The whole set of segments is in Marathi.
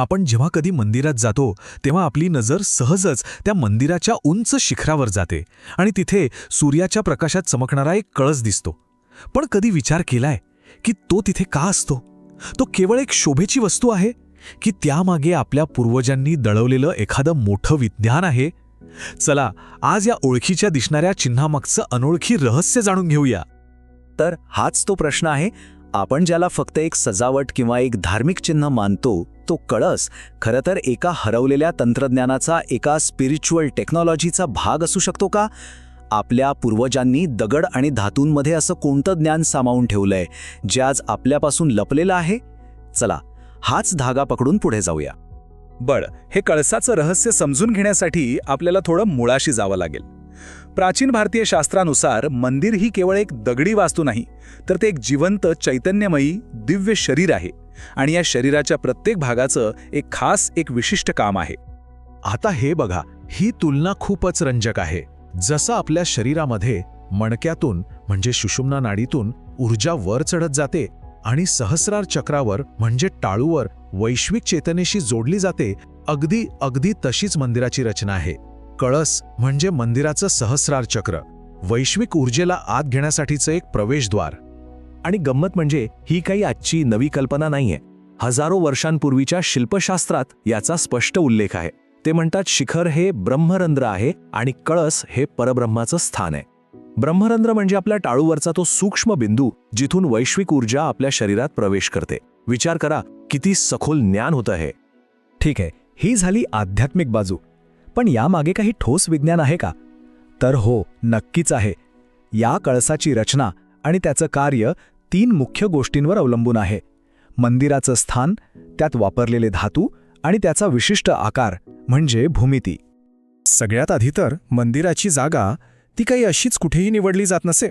आपण जेव्हा कधी मंदिरात जातो तेव्हा आपली नजर सहजच त्या मंदिराच्या उंच शिखरावर जाते आणि तिथे सूर्याच्या प्रकाशात चमकणारा एक कळस दिसतो. पण कधी विचार केलाय की तो तिथे का असतो? तो केवळ एक शोभेची वस्तू आहे? की त्यामागे आपल्या पूर्वजांनी दळवलेलं एखादं मोठं विज्ञान आहे? चला आज या ओळखीच्या दिसणाऱ्या चिन्हामागचं अनोळखी रहस्य जाणून घेऊया. तर हाच तो प्रश्न आहे. आपण ज्याला फक्त एक सजावट किंवा एक धार्मिक चिन्ह मानतो तो कळस खरं तर एका हरवलेल्या तंत्रज्ञानाचा एका स्पिरिच्युअल टेक्नॉलॉजीचा भाग असू शकतो का? आपल्या पूर्वजांनी दगड आणि धातूंमध्ये असं कोणतं ज्ञान सामावून ठेवलंय जे आज आपल्यापासून लपलेलं आहे? चला हाच धागा पकडून पुढे जाऊया. बळ हे कळसाचं रहस्य समजून घेण्यासाठी आपल्याला थोडं मुळाशी जावं लागेल. प्राचीन भारतीय शास्त्रानुसार मंदिर ही केवळ एक दगडी वास्तू नाही तर ते एक जिवंत चैतन्यमयी दिव्य शरीर आहे आणि या शरीराच्या प्रत्येक भागाचं एक खास एक विशिष्ट काम आहे. आता हे बघा ही तुलना खूपच रंजक आहे. जसं आपल्या शरीरामध्ये मणक्यातून म्हणजे सुषुम्ना नाडीतून ऊर्जा वर चढत जाते आणि सहस्रार चक्रावर म्हणजे टाळूवर वैश्विक चेतनेशी जोडली जाते अगदी अगदी तशीच मंदिराची रचना आहे. कळस म्हणजे मंदिराचं सहस्रार चक्र. वैश्विक ऊर्जेला आत घेण्यासाठीचं एक प्रवेशद्वार. आणि गंमत म्हणजे ही काही आजची नवी कल्पना नाहीये. हजारो वर्षांपूर्वीच्या शिल्पशास्त्रात याचा स्पष्ट उल्लेख आहे. ते म्हणतात शिखर हे ब्रह्मरंध्र आहे आणि कळस हे परब्रह्माचं स्थान आहे. ब्रह्मरंध्र म्हणजे आपल्या टाळूवरचा तो सूक्ष्म बिंदू जिथून वैश्विक ऊर्जा आपल्या शरीरात प्रवेश करते. विचार करा किती सखोल ज्ञान होतं हे. ठीक आहे ही झाली आध्यात्मिक बाजू. पण यामागे काही ठोस विज्ञान आहे का? तर हो नक्कीच आहे. या कळसाची रचना आणि त्याचं कार्य तीन मुख्य गोष्टींवर अवलंबून आहे. मंदिराचं स्थान त्यात वापरलेले धातू आणि त्याचा विशिष्ट आकार म्हणजे भूमिती. सगळ्यात आधी तर मंदिराची जागा ती काही अशीच कुठेही निवडली जात नसे.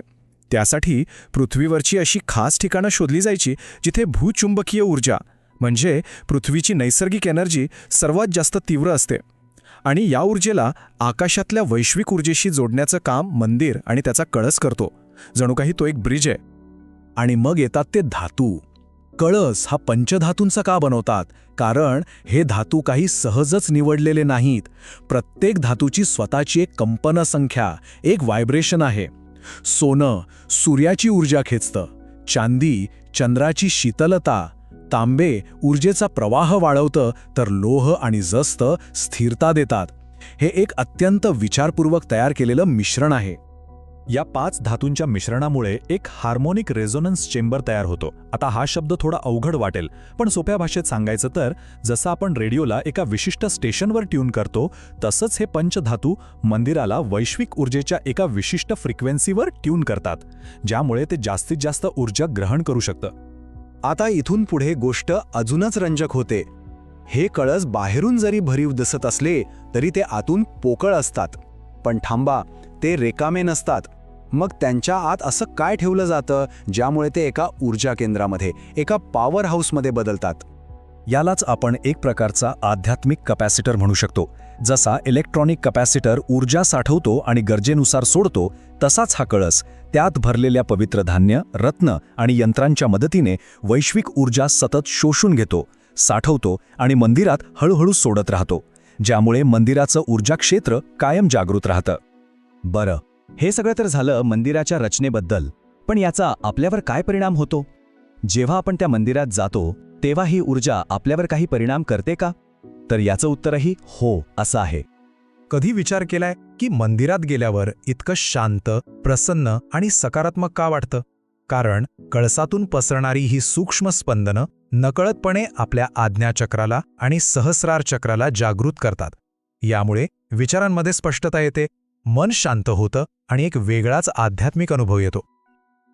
त्यासाठी पृथ्वीवरची अशी खास ठिकाणं शोधली जायची जिथे भूचुंबकीय ऊर्जा म्हणजे पृथ्वीची नैसर्गिक एनर्जी सर्वात जास्त तीव्र असते. आणि या ऊर्जेला आकाशातल्या वैश्विक ऊर्जेशी जोडण्याचं काम मंदिर आणि त्याचा कळस करतो. जणू काही तो एक ब्रिज आहे. आणि मग येतात ते धातू. कळस हा पंचधातूंचा का बनवतात? कारण हे धातू काही सहजच निवडलेले नाहीत. प्रत्येक धातूची स्वतःची एक कंपन संख्या एक व्हायब्रेशन आहे. सोनं सूर्याची ऊर्जा खेचतं. चांदी चंद्राची शीतलता. तांबे ऊर्जेचा प्रवाह वाढवतं तर लोह आणि जस्त स्थिरता देतात. हे एक अत्यंत विचारपूर्वक तयार केलेलं मिश्रण आहे. या पाच धातूंच्या मिश्रणामुळे एक हार्मोनिक रेझोनन्स चेंबर तयार होतो. आता हा शब्द थोडा अवघड वाटेल पण सोप्या भाषेत सांगायचं तर जसं आपण रेडिओला एका विशिष्ट स्टेशनवर ट्यून करतो तसंच हे पंचधातू मंदिराला वैश्विक ऊर्जेच्या एका विशिष्ट फ्रिक्वेन्सीवर ट्यून करतात ज्यामुळे ते जास्तीत जास्त ऊर्जा ग्रहण करू शकतं. आता इथून पुढे गोष्ट अजूनच रंजक होते. हे कळस बाहेरून जरी भरीव दिसत असले तरी ते आतून पोकळ असतात. पण थांबा ते रेकामे नसतात. मग त्यांच्या आत असं काय ठेवलं जातं ज्यामुळे ते एका ऊर्जा केंद्रामध्ये एका पॉवर हाऊसमध्ये बदलतात? यालाच आपण एक प्रकारचा आध्यात्मिक कपॅसिटर म्हणू शकतो. जसा इलेक्ट्रॉनिक कपॅसिटर ऊर्जा साठवतो आणि गरजेनुसार सोडतो तसाच हा कळस त्यात भरलेल्या पवित्र धान्य रत्न आणि यंत्रांच्या मदतीने वैश्विक ऊर्जा सतत शोषून घेतो साठवतो आणि मंदिरात हळूहळू सोडत राहतो ज्यामुळे मंदिराचं ऊर्जा क्षेत्र कायम जागृत राहतं. बरं हे सगळं तर झालं मंदिराच्या रचनेबद्दल पण याचा आपल्यावर काय परिणाम होतो? जेव्हा आपण त्या मंदिरात जातो तेव्हा ही ऊर्जा आपल्यावर काही परिणाम करते का? तर याचं उत्तरही हो असं आहे. कधी विचार केलाय की मंदिरात गेल्यावर इतकं शांत प्रसन्न आणि सकारात्मक का वाटतं? कारण कळसातून पसरणारी ही सूक्ष्म स्पंदनं नकळतपणे आपल्या आज्ञाचक्राला आणि सहस्रार चक्राला जागृत करतात. यामुळे विचारांमध्ये स्पष्टता येते मन शांत होतं आणि एक वेगळाच आध्यात्मिक अनुभव येतो.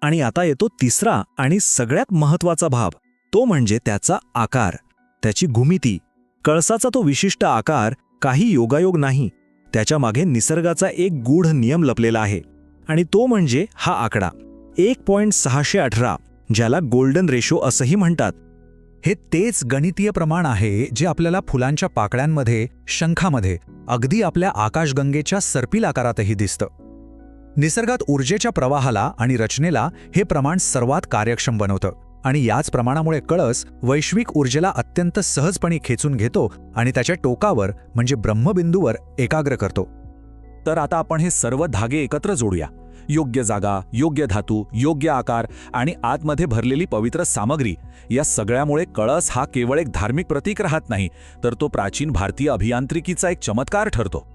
आणि आता येतो तिसरा आणि सगळ्यात महत्त्वाचा भाव तो म्हणजे त्याचा आकार त्याची भूमिती कळसाचा तो विशिष्ट आकार काही योगायोग नाही. त्याच्यामागे निसर्गाचा एक गूढ नियम लपलेला आहे. आणि तो म्हणजे हा आकडा. एक पॉईंट सहाशे अठरा ज्याला गोल्डन रेशो असंही म्हणतात. हे तेच गणितीय प्रमाण आहे जे आपल्याला फुलांच्या पाकळ्यांमध्ये शंखामध्ये अगदी आपल्या आकाशगंगेच्या सर्पिल आकारातही दिसतं. निसर्गात ऊर्जेच्या प्रवाहाला आणि रचनेला हे प्रमाण सर्वात कार्यक्षम बनवतं. आणि याच प्रमाणामुळे कळस वैश्विक ऊर्जेला अत्यंत सहजपणे खेचून घेतो आणि त्याच्या टोकावर म्हणजे ब्रह्मबिंदूवर एकाग्र करतो. तर आता आपण हे सर्व धागे एकत्र जोडूया. योग्य जागा योग्य धातू योग्य आकार आणि आतमध्ये भरलेली पवित्र सामग्री. या सगळ्यामुळे कळस हा केवळ एक धार्मिक प्रतीक राहत नाही तर तो प्राचीन भारतीय अभियांत्रिकीचा एक चमत्कार ठरतो.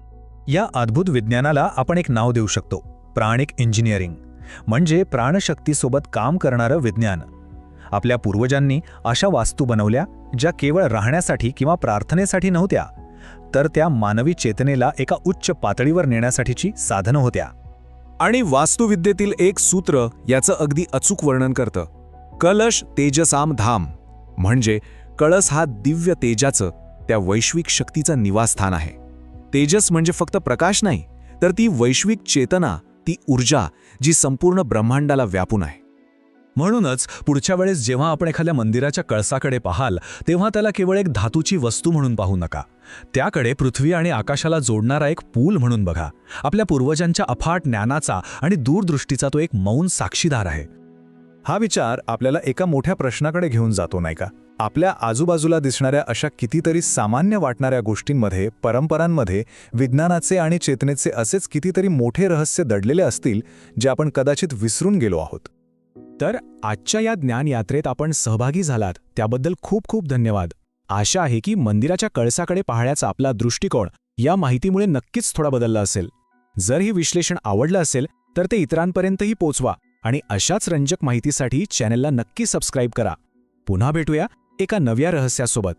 या अद्भुत विज्ञानाला आपण एक नाव देऊ शकतो. Pranic engineering. म्हणजे प्राणशक्तीसोबत काम करणारं विज्ञान. आपल्या पूर्वजांनी अशा वास्तू बनवल्या ज्या केवळ राहण्यासाठी किंवा प्रार्थनेसाठी नव्हत्या तर त्या मानवी चेतनेला एका उच्च पातळीवर नेण्यासाठीची साधनं होत्या. आणि वास्तुविद्येतील एक सूत्र याचं अगदी अचूक वर्णन करतं. कलश तेजसाम धाम म्हणजे कळस हा दिव्य तेजाचं त्या वैश्विक शक्तीचं निवासस्थान आहे. तेजस म्हणजे फक्त प्रकाश नाही तर ती वैश्विक चेतना ती ऊर्जा जी संपूर्ण ब्रह्मांडाला व्यापून आहे. म्हणूनच पुढच्या वेळेस जेव्हा आपण एखाद्या मंदिराच्या कळसाकडे पाहाल तेव्हा त्याला केवळ एक धातूची वस्तू म्हणून पाहू नका. त्याकडे पृथ्वी आणि आकाशाला जोडणारा एक पूल म्हणून बघा. आपल्या पूर्वजांच्या अफाट ज्ञानाचा आणि दूरदृष्टीचा तो एक मौन साक्षीदार आहे. हा विचार आपल्याला एका मोठ्या प्रश्नाकडे घेऊन जातो नाही का? आपल्या आजूबाजूला दिसणाऱ्या अशा कितीतरी सामान्य वाटणाऱ्या गोष्टींमध्ये परंपरांमध्ये विज्ञानाचे आणि चेतनेचे असेच कितीतरी मोठे रहस्य दडलेले असतील जे आपण कदाचित विसरून गेलो आहोत. तर आजच्या या ज्ञानयात्रेत आपण सहभागी झालात. त्याबद्दल खूप खूप धन्यवाद. आशा आहे की मंदिराच्या कळसाकडे पाहण्याचा आपला दृष्टिकोन या माहितीमुळे नक्कीच थोडा बदलला असेल. जर हे विश्लेषण आवडलं असेल तर ते इतरांपर्यंतही पोचवा आणि अशाच रंजक माहितीसाठी चॅनेलला नक्की सबस्क्राईब करा. पुन्हा भेटूया एका नव्या रहस्यासोबत.